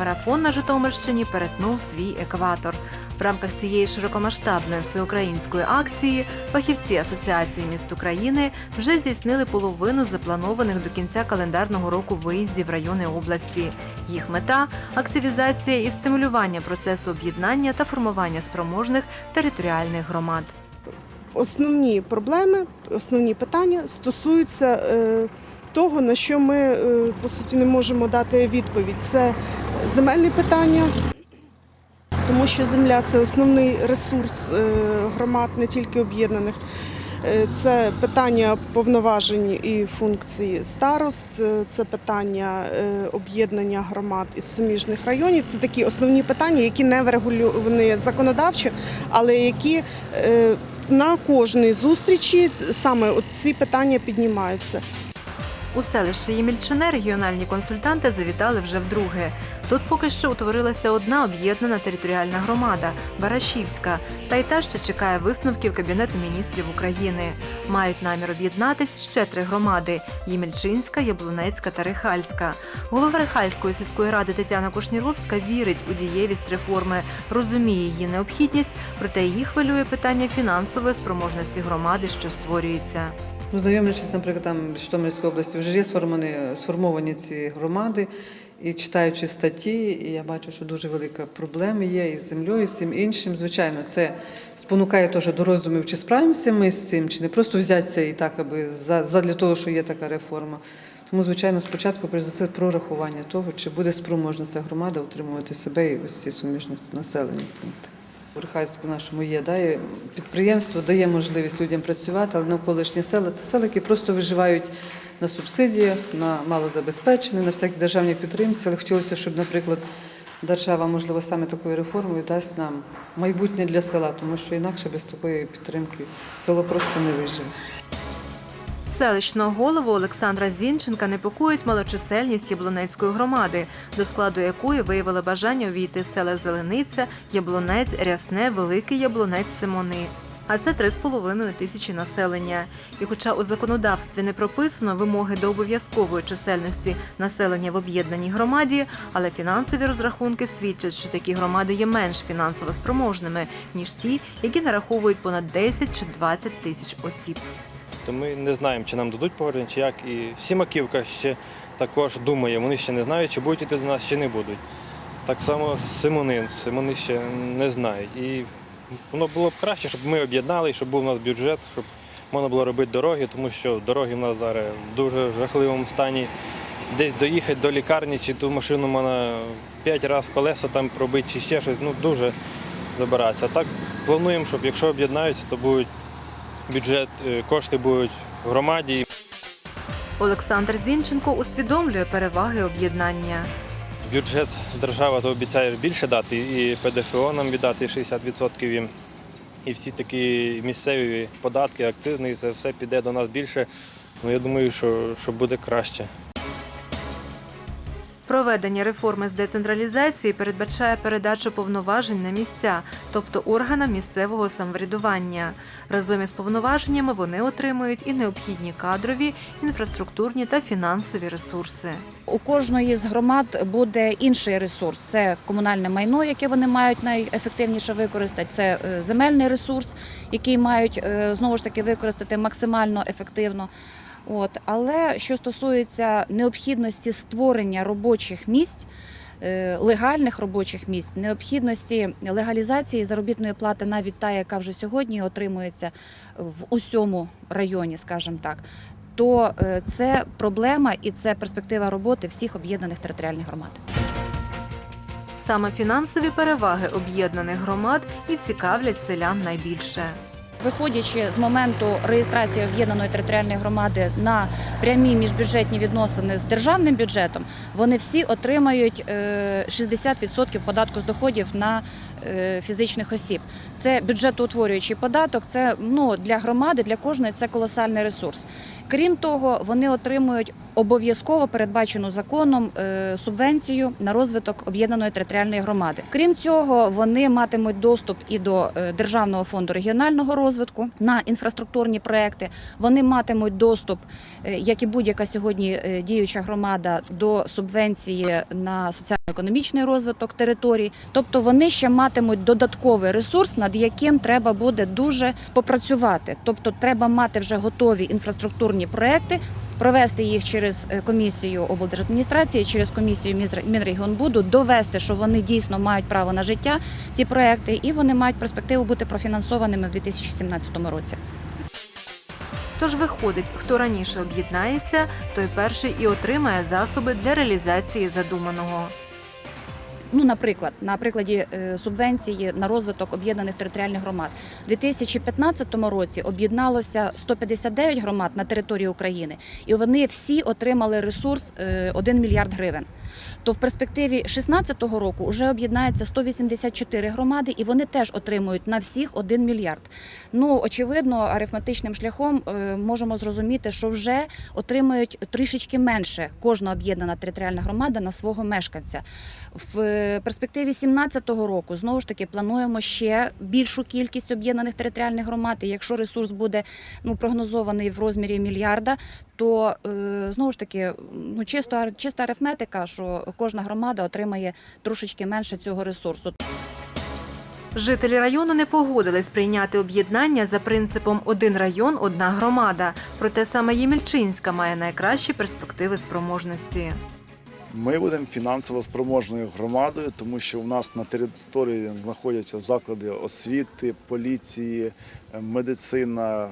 марафон на Житомирщині перетнув свій екватор. В рамках цієї широкомасштабної всеукраїнської акції фахівці Асоціації міст України вже здійснили половину запланованих до кінця календарного року виїздів райони області. Їх мета активізація і стимулювання процесу об'єднання та формування спроможних територіальних громад. Основні проблеми, основні питання стосуються е, того, на що ми е, по суті не можемо дати відповідь. Це земельні питання, тому що земля це основний ресурс е, громад, не тільки об'єднаних. Е, Це питання повноважень і функцій старост, е, це питання об'єднання громад із суміжних районів. Це такі основні питання, які не врегульовані законодавчо, але які на кожній зустрічі саме ці питання піднімаються. У селище Ємільчине регіональні консультанти завітали вже вдруге. Тут поки що утворилася одна об'єднана територіальна громада Барашівська, та й та ще чекає висновків Кабінету міністрів України. Мають намір об'єднатись ще три громади: Ємільчинська, Яблунецька та Рихальська. Голова Рихальської сільської ради Тетяна Кушніловська вірить у дієвість реформи, розуміє її необхідність, проте її хвилює питання фінансової спроможності громади, що створюється. Ну, знайомлячись, наприклад, там в Житомирській області вже є сформовані, сформовані ці громади, і читаючи статті, я бачу, що дуже велика проблема є із землею, і всім іншим. Звичайно, це спонукає теж до роздумів, чи справимося ми з цим, чи не просто взятися і так, аби за- задля того, що є така реформа. Тому, звичайно, спочатку це прорахування того, чи буде спроможна ця громада утримувати себе і ось ці суміжні населені пункти. У Рихайську нашому є да, підприємство, дає можливість людям працювати, але навколишні села це села, які просто виживають на субсидіях, на малозабезпечені, на всякі державні підтримці. Але хотілося, щоб, наприклад, держава, можливо, саме такою реформою дасть нам майбутнє для села, тому що інакше без такої підтримки село просто не виживе. Селищного голову Олександра Зінченка непокоїть малочисельність Яблунецької громади, до складу якої виявили бажання увійти села Зелениця, Яблунець, Рясне, Великий Яблунець, Симони. А це 3,5 тисячі населення. І хоча у законодавстві не прописано вимоги до обов'язкової чисельності населення в об'єднаній громаді, але фінансові розрахунки свідчать, що такі громади є менш фінансово спроможними, ніж ті, які нараховують понад 10 чи 20 тисяч осіб. То ми не знаємо, чи нам дадуть погодження, чи як. І Сімаківка ще також думає, вони ще не знають, чи будуть йти до нас, чи не будуть. Так само Симонин, Симони ще не знають. І воно було б краще, щоб ми об'єднали, щоб був у нас бюджет, щоб можна було робити дороги, тому що дороги в нас зараз в дуже жахливому стані. Десь доїхати до лікарні, чи ту машину можна п'ять разів колеса там пробити, чи ще щось, ну дуже забирається. А так плануємо, щоб якщо об'єднаються, то будуть бюджет, е, кошти будуть в громаді. Олександр Зінченко усвідомлює переваги об'єднання. Бюджет держава то обіцяє більше дати, і ПДФО нам віддати 60% їм. І всі такі місцеві податки, акцизні, це все піде до нас більше. Ну я думаю, що, що буде краще. Проведення реформи з децентралізації передбачає передачу повноважень на місця, тобто органам місцевого самоврядування. Разом із повноваженнями вони отримують і необхідні кадрові, інфраструктурні та фінансові ресурси. У кожної з громад буде інший ресурс. Це комунальне майно, яке вони мають найефективніше використати. Це е, земельний ресурс, який мають е, знову ж таки використати максимально ефективно. От але що стосується необхідності створення робочих місць. е, Легальних робочих місць, необхідності легалізації заробітної плати, навіть та, яка вже сьогодні отримується в усьому районі, скажімо так, то е, це проблема і це перспектива роботи всіх об'єднаних територіальних громад. Саме фінансові переваги об'єднаних громад і цікавлять селян найбільше. Виходячи з моменту реєстрації об'єднаної територіальної громади на прямі міжбюджетні відносини з державним бюджетом, вони всі отримають е, 60% податку з доходів на е, фізичних осіб. Це бюджетоутворюючий податок. Це ну для громади, для кожної це колосальний ресурс. Крім того, вони отримують обов'язково передбачену законом е, субвенцію на розвиток об'єднаної територіальної громади. Крім цього, вони матимуть доступ і до е, державного фонду регіонального розвитку на інфраструктурні проекти. Вони матимуть доступ, е, як і будь-яка сьогодні діюча громада, до субвенції на соціально-економічний розвиток територій. Тобто вони ще матимуть додатковий ресурс, над яким треба буде дуже попрацювати. Тобто, треба мати вже готові інфраструктурні проекти. Провести їх через е, комісію облдержадміністрації, через комісію Мінрегіонбуду, довести, що вони дійсно мають право на життя, ці проекти, і вони мають перспективу бути профінансованими в 2017 році. Тож виходить, хто раніше об'єднається, той перший і отримає засоби для реалізації задуманого. Ну, наприклад, на прикладі е, субвенції на розвиток об'єднаних територіальних громад у 2015 році об'єдналося 159 громад на території України, і вони всі отримали ресурс е, 1 мільярд гривень. То в перспективі 2016 року вже об'єднається 184 громади, і вони теж отримують на всіх 1 мільярд. Ну очевидно, арифметичним шляхом е, можемо зрозуміти, що вже отримують трішечки менше кожна об'єднана територіальна громада на свого мешканця. В е, перспективі 2017 року знову ж таки плануємо ще більшу кількість об'єднаних територіальних громад. І якщо ресурс буде ну прогнозований в розмірі мільярда, то е, знову ж таки ну чисто чиста арифметика, що кожна громада отримає трошечки менше цього ресурсу. Жителі району не погодились прийняти об'єднання за принципом один район, одна громада. Проте саме Ємільчинська має найкращі перспективи спроможності. Ми будемо фінансово спроможною громадою, тому що у нас на території знаходяться заклади освіти, поліції, е, медицина, е,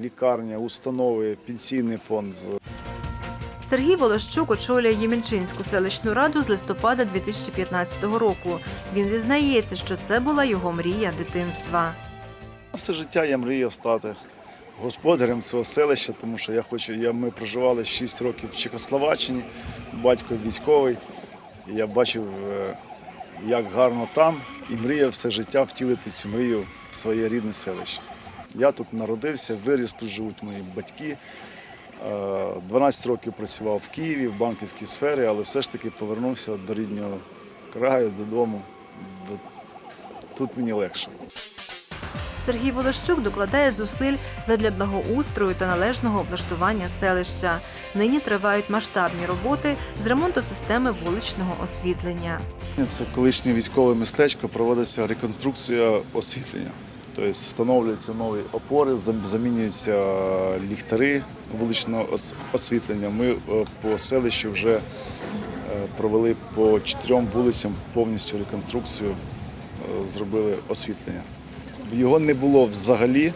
лікарня, установи, пенсійний фонд. Сергій Волощук очолює Ємільчинську селищну раду з листопада 2015 року. Він зізнається, що це була його мрія дитинства. Все життя я мріяв стати господарем свого селища, тому що я хочу. Я, ми проживали 6 років в Чехословаччині, батько військовий. І я бачив, е, як гарно там, і мріяв все життя втілити цю мрію в своє рідне селище. Я тут народився, виріс, тут живуть мої батьки. Е, 12 років працював в Києві в банківській сфері, але все ж таки повернувся до рідного краю, додому. Тут мені легше. Сергій Волощук докладає зусиль задля благоустрою та належного облаштування селища. Нині тривають масштабні роботи з ремонту системи вуличного освітлення. Це колишнє військове містечко, проводиться реконструкція освітлення. Тобто встановлюються нові опори, замінюються ліхтари вуличного освітлення. Ми е, по селищу вже е, провели по чотирьом вулицям повністю реконструкцію, е, зробили освітлення. Його не було взагалі.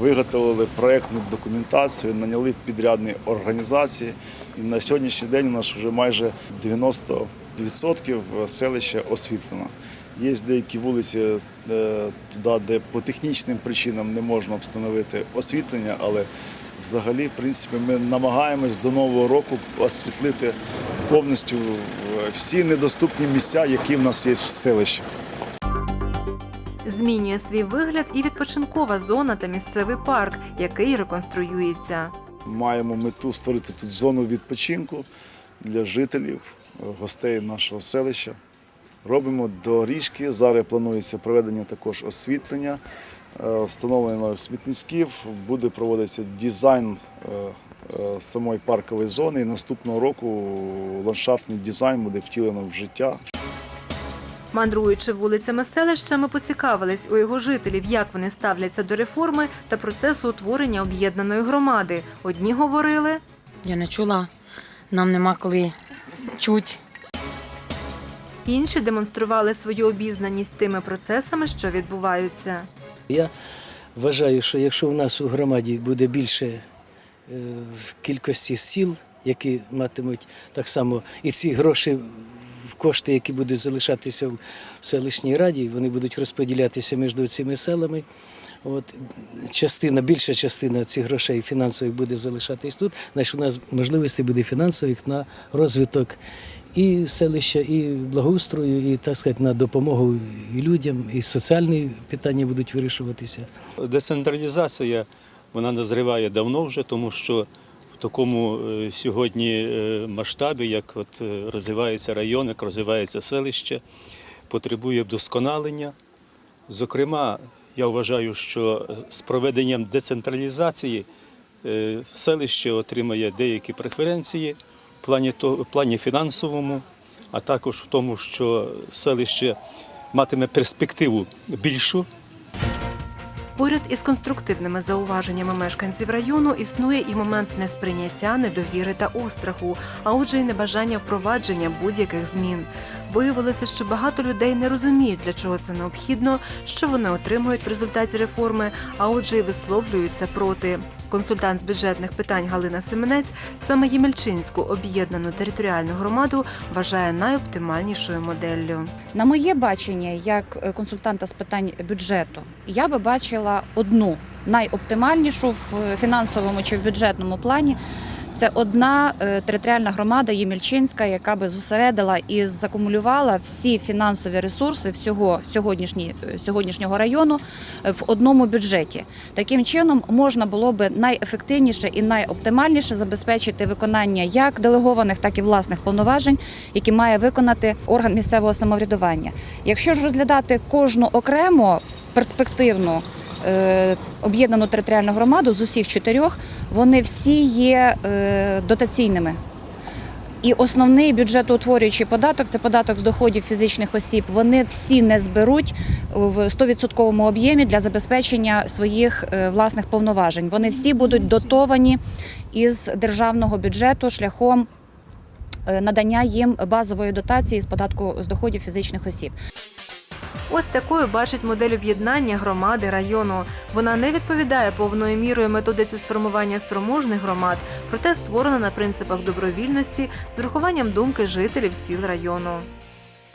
Виготовили проєктну документацію, наняли підрядні організації. І на сьогоднішній день у нас вже майже 90% селища освітлено. Є деякі вулиці е, туди, де по технічним причинам не можна встановити освітлення, але взагалі, в принципі, ми намагаємось до нового року освітлити повністю е, всі недоступні місця, які в нас є в селищі. Змінює свій вигляд і відпочинкова зона та місцевий парк, який реконструюється. Маємо мету створити тут зону відпочинку для жителів, гостей нашого селища. Робимо доріжки. Зараз планується проведення також освітлення, е, встановлено смітницьків, буде проводитися дизайн е, е, самої паркової зони. І наступного року ландшафтний дизайн буде втілено в життя. Мандруючи вулицями селища, ми поцікавились у його жителів, як вони ставляться до реформи та процесу утворення об'єднаної громади. Одні говорили, Я не чула, нам нема коли чуть. інші демонстрували свою обізнаність тими процесами, що відбуваються. Я вважаю, що якщо в нас у громаді буде більше е, кількості сіл, які матимуть так само і ці гроші кошти, які будуть залишатися в селищній раді, вони будуть розподілятися між цими селами. От частина, більша частина цих грошей фінансових буде залишатись тут, значить у нас можливості буде фінансових на розвиток і селища, і благоустрою, і так сказати, на допомогу і людям, і соціальні питання будуть вирішуватися. Децентралізація вона назріває давно вже, тому що такому е, сьогодні е, масштабі, як от е, розвивається район, як розвивається селище, потребує вдосконалення. Зокрема, я вважаю, що з проведенням децентралізації селище отримає деякі преференції в плані, в фінансовому, а також в тому, що селище матиме перспективу більшу. Поряд із конструктивними зауваженнями мешканців району існує і момент несприйняття, недовіри та остраху, а отже, й небажання впровадження будь-яких змін. Виявилося, що багато людей не розуміють, для чого це необхідно, що вони отримують в результаті реформи, а отже, й висловлюються проти. Консультант з бюджетних питань Галина Семенець саме Ємельчинську об'єднану територіальну громаду вважає найоптимальнішою моделлю. На моє бачення, як е, консультанта з питань бюджету, я би бачила одну найоптимальнішу в е, фінансовому чи в бюджетному плані. Це одна е, територіальна громада Ємільчинська, яка би зосередила і закумулювала всі фінансові ресурси всього е, сьогоднішнього району е, в одному бюджеті. Таким чином можна було би найефективніше і найоптимальніше забезпечити виконання як делегованих, так і власних повноважень, які має виконати орган місцевого самоврядування. Якщо ж розглядати кожну окремо перспективну об'єднану територіальну громаду з усіх чотирьох, вони всі є е, дотаційними. І основний бюджетоутворюючий податок це податок з доходів фізичних осіб. Вони всі не зберуть в 100% об'ємі для забезпечення своїх е, власних повноважень. Вони всі будуть дотовані із державного бюджету шляхом е, надання їм базової дотації з податку з доходів фізичних осіб. Ось такою бачить модель об'єднання громади району. Вона не відповідає повною мірою методиці сформування спроможних громад, проте створена на принципах добровільності з урахуванням думки жителів сіл району.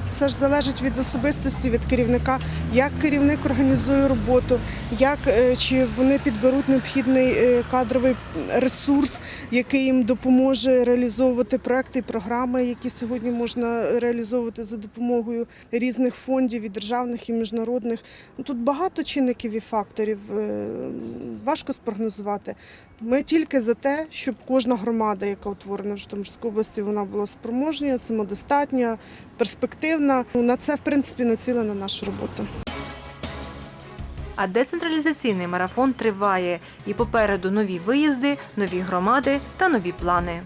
Все ж залежить від особистості, від керівника, як керівник організує роботу, як е, чи вони підберуть необхідний е, кадровий ресурс, який їм допоможе реалізовувати проекти і програми, які сьогодні можна реалізовувати за допомогою різних фондів і державних і міжнародних. Ну, Тут багато чинників і факторів. е, Важко спрогнозувати. Ми тільки за те, щоб кожна громада, яка утворена в Житомирській області, вона була спроможня, самодостатня, перспективна. На це в принципі націлена наша робота. А децентралізаційний марафон триває, і попереду нові виїзди, нові громади та нові плани.